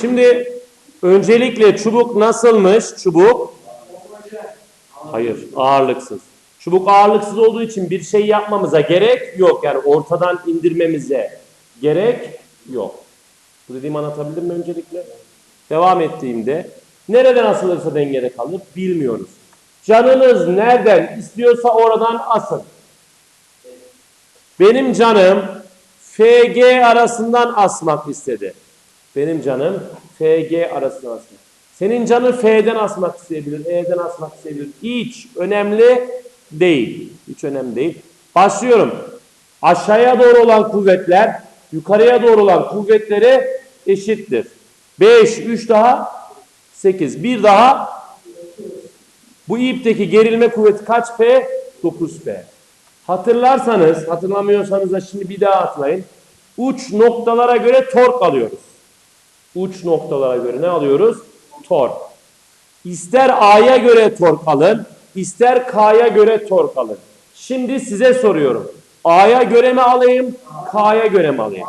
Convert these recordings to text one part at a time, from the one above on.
Şimdi öncelikle çubuk nasılmış? Çubuk Hayır, ağırlıksız. Çubuk ağırlıksız olduğu için bir şey yapmamıza gerek yok. Yani ortadan indirmemize gerek yok. Bu dediğimi anlatabildim mi öncelikle? Devam ettiğimde nereden asılırsa dengede kalır bilmiyoruz. Canınız nereden istiyorsa oradan asın. Benim canım FG arasından asmak istedi. Benim canım FG arasından asmak. Senin canın F'den asmak isteyebilir, E'den asmak isteyebilir. Hiç önemli değil. Hiç önemli değil. Başlıyorum. Aşağıya doğru olan kuvvetler yukarıya doğru olan kuvvetlere eşittir. 5, 3 daha 8. Bir daha bu ipteki gerilme kuvveti kaç P? 9 P. Hatırlarsanız, hatırlamıyorsanız da şimdi bir daha hatırlayın. Uç noktalara göre tork alıyoruz. Uç noktalara göre ne alıyoruz? Tork. İster A'ya göre tork alın, ister K'ya göre tork alın. Şimdi size soruyorum. A'ya göre mi alayım, K'ya göre mi alayım?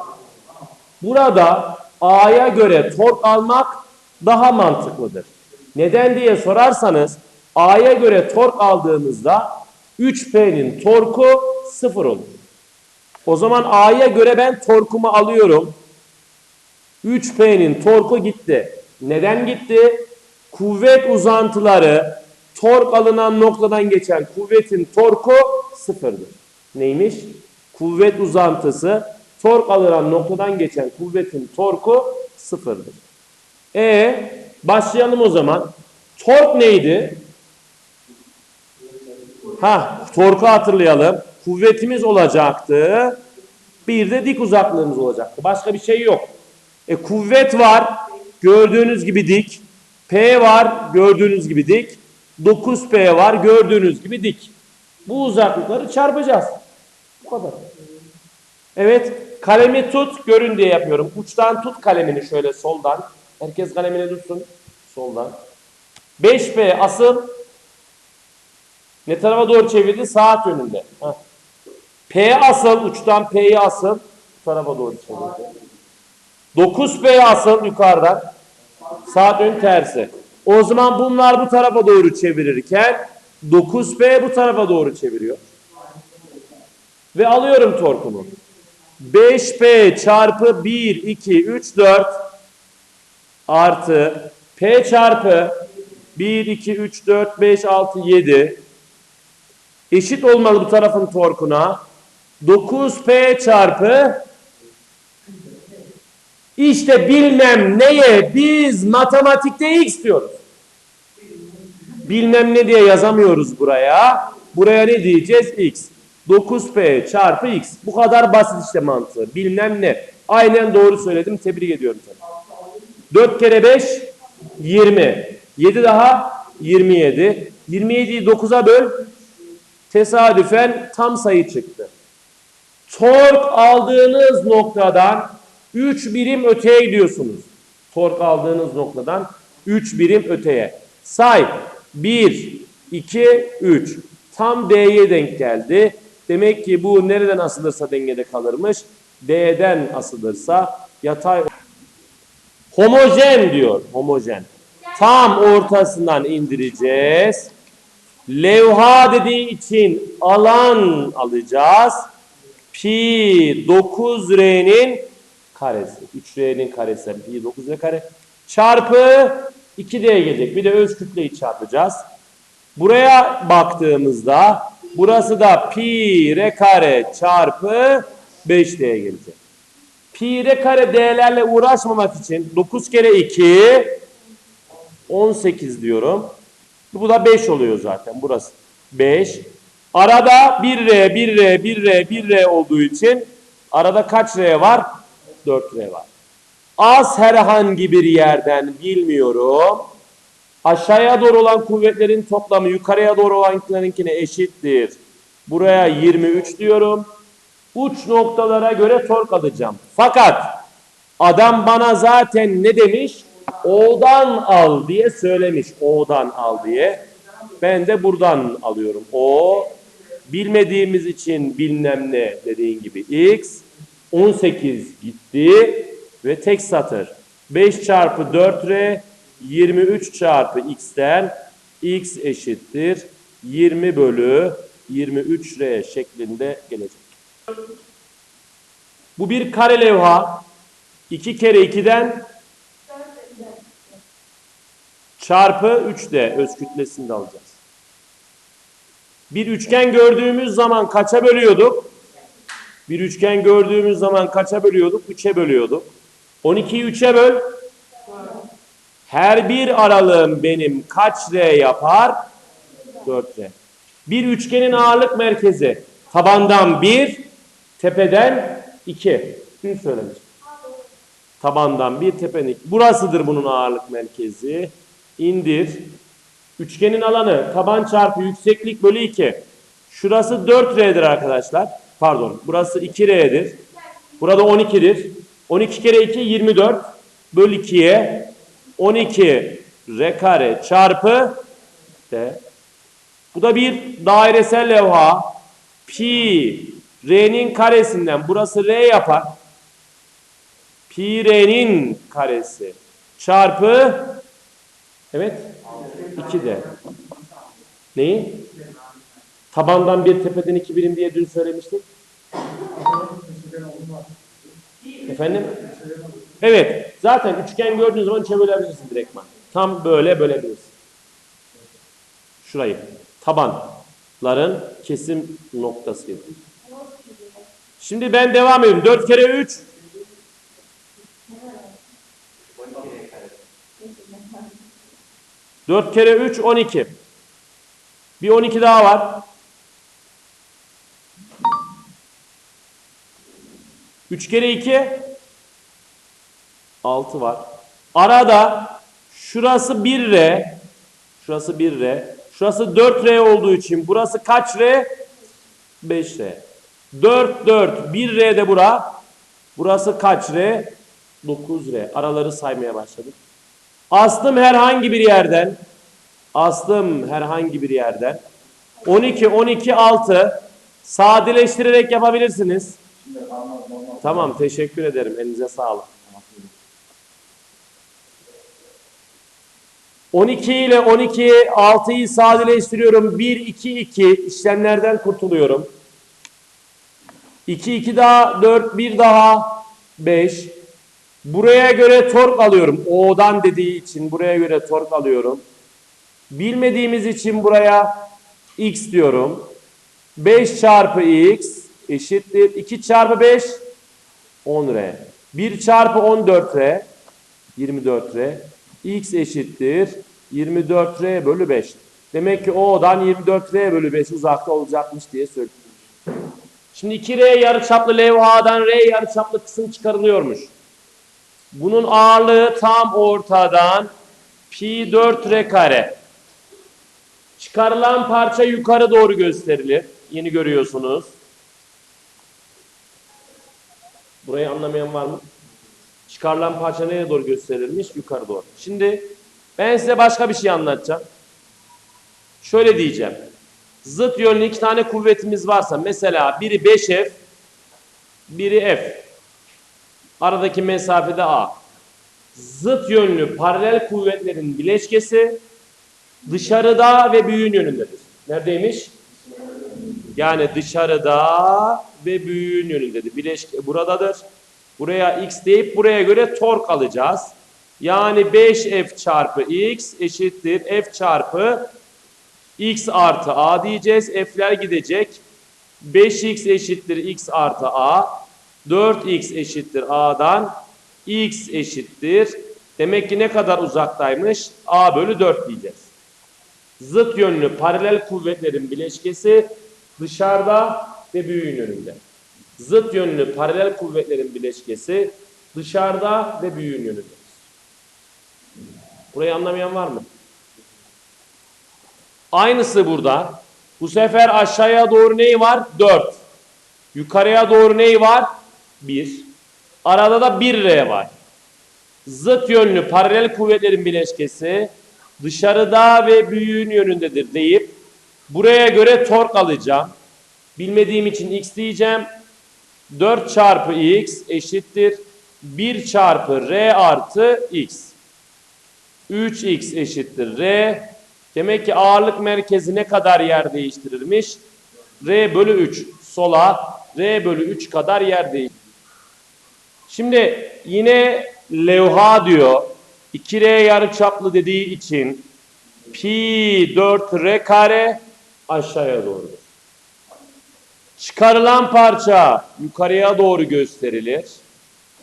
Burada A'ya göre tork almak daha mantıklıdır. Neden diye sorarsanız A'ya göre tork aldığımızda 3P'nin torku 0 olur. O zaman A'ya göre ben torkumu alıyorum. 3P'nin torku gitti. Neden gitti? Kuvvet uzantıları tork alınan noktadan geçen kuvvetin torku sıfırdır. Neymiş? Kuvvet uzantısı tork alınan noktadan geçen kuvvetin torku sıfırdır. E başlayalım o zaman. Tork neydi? Ha, torku hatırlayalım. Kuvvetimiz olacaktı. Bir de dik uzaklığımız olacaktı. Başka bir şey yok. E kuvvet var. Gördüğünüz gibi dik. P var. Gördüğünüz gibi dik. 9P var. Gördüğünüz gibi dik. Bu uzaklıkları çarpacağız. Bu kadar. Evet. Kalemi tut. Görün diye yapıyorum. Uçtan tut kalemini şöyle soldan. Herkes kalemini tutsun. Soldan. 5P asıl. Ne tarafa doğru çevirdi? Saat yönünde. Heh. P asıl. Uçtan P'yi asıl. Bu tarafa doğru çevirdi. 9P asıl yukarıdan. Saat ön tersi. O zaman bunlar bu tarafa doğru çevirirken 9P bu tarafa doğru çeviriyor. Ve alıyorum torkumu. 5P çarpı 1, 2, 3, 4 artı P çarpı 1, 2, 3, 4, 5, 6, 7 eşit olmalı bu tarafın torkuna. 9P çarpı işte bilmem neye biz matematikte x diyoruz. Bilmem ne diye yazamıyoruz buraya. Buraya ne diyeceğiz? x. 9p çarpı x. Bu kadar basit işte mantığı. Bilmem ne. Aynen doğru söyledim. Tebrik ediyorum seni. 4 kere 5 20. 7 daha 27. 27'yi 9'a böl. Tesadüfen tam sayı çıktı. Tork aldığınız noktadan 3 birim öteye gidiyorsunuz. Tork aldığınız noktadan 3 birim öteye. Say 1, 2, 3. Tam D'ye denk geldi. Demek ki bu nereden asılırsa dengede kalırmış. D'den asılırsa yatay homojen diyor. Homojen. Tam ortasından indireceğiz. Levha dediği için alan alacağız. Pi 9R'nin karesi. 3R'nin karesi. Pi 9R kare. Çarpı 2D gelecek. Bir de öz kütleyi çarpacağız. Buraya baktığımızda burası da pi r kare çarpı 5D gelecek. Pi r kare değerlerle uğraşmamak için 9 kere 2 18 diyorum. Bu da 5 oluyor zaten burası. 5. Arada 1R, 1R, 1R, 1R olduğu için arada kaç R var? 4R var. Az herhangi bir yerden bilmiyorum. Aşağıya doğru olan kuvvetlerin toplamı yukarıya doğru olanlarınkine eşittir. Buraya 23 diyorum. Uç noktalara göre tork alacağım. Fakat adam bana zaten ne demiş? O'dan al diye söylemiş. O'dan al diye. Ben de buradan alıyorum. O bilmediğimiz için bilmem ne dediğin gibi x 18 gitti ve tek satır. 5 çarpı 4R 23 çarpı x'ten x eşittir 20 bölü 23R şeklinde gelecek. Bu bir kare levha. 2 kere 2'den çarpı 3D öz kütlesini de alacağız. Bir üçgen gördüğümüz zaman kaça bölüyorduk? Bir üçgen gördüğümüz zaman kaça bölüyorduk? 3'e bölüyorduk. 12'yi 3'e böl. Her bir aralığım benim kaç R yapar? 4 R. Bir üçgenin ağırlık merkezi tabandan 1, tepeden 2. Dün söylemiştim. Tabandan 1, tepeden 2. Burasıdır bunun ağırlık merkezi. İndir. Üçgenin alanı taban çarpı yükseklik bölü 2. Şurası 4R'dir arkadaşlar. Pardon. Burası 2R'dir. Burada 12'dir. 12 kere 2 24 böl 2'ye 12 R kare çarpı D. Bu da bir dairesel levha. Pi R'nin karesinden burası R yapar. Pi R'nin karesi çarpı evet 2 de. Neyi? Tabandan bir tepeden iki birim diye dün söylemiştik. Efendim? Evet. Zaten üçgen gördüğün zaman içe bölebilirsin direktman. Tam böyle bölebilirsin. Şurayı. Tabanların kesim noktası. Şimdi ben devam ediyorum. 4 kere 3 4 kere 3 12. Bir 12 daha var. 3 kere 2 6 var. Arada şurası 1R. Şurası 1R. Şurası 4R olduğu için burası kaç R? 5R. 4 4 1R de bura. Burası kaç R? 9R. Araları saymaya başladık. Aslım herhangi bir yerden aslım herhangi bir yerden 12 12 6 sadeleştirerek yapabilirsiniz. Tamam teşekkür ederim. Elinize sağlık. 12 ile 12 6'yı sadeleştiriyorum. 1 2 2 işlemlerden kurtuluyorum. 2 2 daha 4 1 daha 5 Buraya göre tork alıyorum. O'dan dediği için buraya göre tork alıyorum. Bilmediğimiz için buraya x diyorum. 5 çarpı x eşittir. 2 çarpı 5 10R. 1 çarpı 14R 24R. x eşittir. 24R bölü 5. Demek ki O'dan 24R bölü 5 uzakta olacakmış diye söyledim. Şimdi 2R yarıçaplı levhadan R yarıçaplı kısım çıkarılıyormuş. Bunun ağırlığı tam ortadan pi 4 r kare. Çıkarılan parça yukarı doğru gösterilir. Yeni görüyorsunuz. Burayı anlamayan var mı? Çıkarılan parça nereye doğru gösterilmiş? Yukarı doğru. Şimdi ben size başka bir şey anlatacağım. Şöyle diyeceğim. Zıt yönlü iki tane kuvvetimiz varsa mesela biri 5F, biri F. Aradaki mesafede A. Zıt yönlü paralel kuvvetlerin bileşkesi dışarıda ve büyüğün yönündedir. Neredeymiş? Yani dışarıda ve büyüğün yönündedir. Bileşke buradadır. Buraya x deyip buraya göre tork alacağız. Yani 5f çarpı x eşittir f çarpı x artı a diyeceğiz. F'ler gidecek. 5x eşittir x artı a. 4x eşittir a'dan x eşittir. Demek ki ne kadar uzaktaymış? a bölü 4 diyeceğiz. Zıt yönlü paralel kuvvetlerin bileşkesi dışarıda ve büyüğün yönünde. Zıt yönlü paralel kuvvetlerin bileşkesi dışarıda ve büyüğün yönünde. Burayı anlamayan var mı? Aynısı burada. Bu sefer aşağıya doğru neyi var? 4. Yukarıya doğru neyi var? 1. Arada da 1 R var. Zıt yönlü paralel kuvvetlerin bileşkesi dışarıda ve büyüğün yönündedir deyip buraya göre tork alacağım. Bilmediğim için x diyeceğim. 4 çarpı x eşittir. 1 çarpı R artı X. 3X eşittir R. Demek ki ağırlık merkezi ne kadar yer değiştirirmiş? R bölü 3 sola R bölü 3 kadar yer değiştirir. Şimdi yine levha diyor. 2R yarıçaplı dediği için pi 4R kare aşağıya doğrudur. Çıkarılan parça yukarıya doğru gösterilir.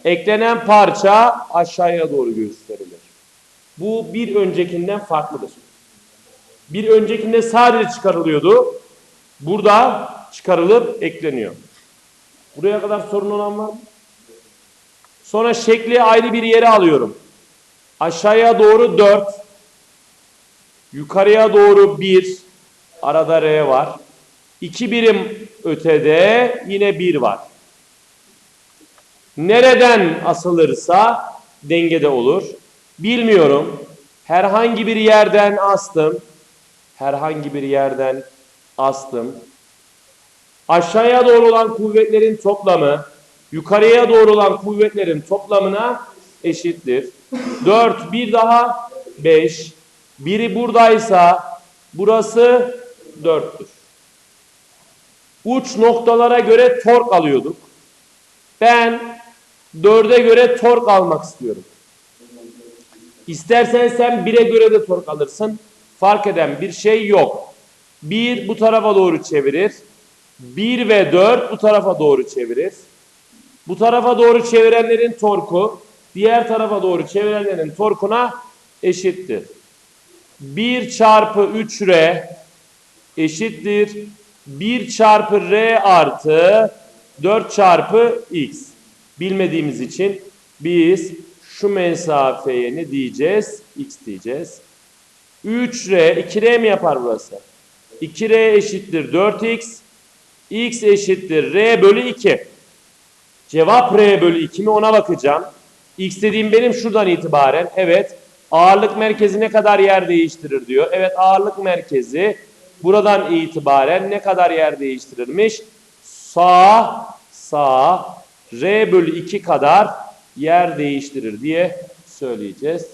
Eklenen parça aşağıya doğru gösterilir. Bu bir öncekinden farklıdır. Bir öncekinde sadece çıkarılıyordu. Burada çıkarılıp ekleniyor. Buraya kadar sorun olan var mı? Sonra şekli ayrı bir yere alıyorum. Aşağıya doğru 4. Yukarıya doğru 1. Arada R var. 2 birim ötede yine 1 var. Nereden asılırsa dengede olur. Bilmiyorum. Herhangi bir yerden astım. Herhangi bir yerden astım. Aşağıya doğru olan kuvvetlerin toplamı yukarıya doğru olan kuvvetlerin toplamına eşittir. 4 bir daha 5. Biri buradaysa burası 4'tür. Uç noktalara göre tork alıyorduk. Ben 4'e göre tork almak istiyorum. İstersen sen 1'e göre de tork alırsın. Fark eden bir şey yok. 1 bu tarafa doğru çevirir. 1 ve 4 bu tarafa doğru çevirir. Bu tarafa doğru çevirenlerin torku diğer tarafa doğru çevirenlerin torkuna eşittir. 1 çarpı 3R eşittir. 1 çarpı R artı 4 çarpı X. Bilmediğimiz için biz şu mesafeye ne diyeceğiz? X diyeceğiz. 3R, 2R mi yapar burası? 2R eşittir 4X. X eşittir R bölü 2. Cevap R bölü 2 mi ona bakacağım. X dediğim benim şuradan itibaren. Evet. Ağırlık merkezi ne kadar yer değiştirir diyor. Evet ağırlık merkezi Buradan itibaren ne kadar yer değiştirilmiş? Sağ, sağ, R bölü 2 kadar yer değiştirir diye söyleyeceğiz.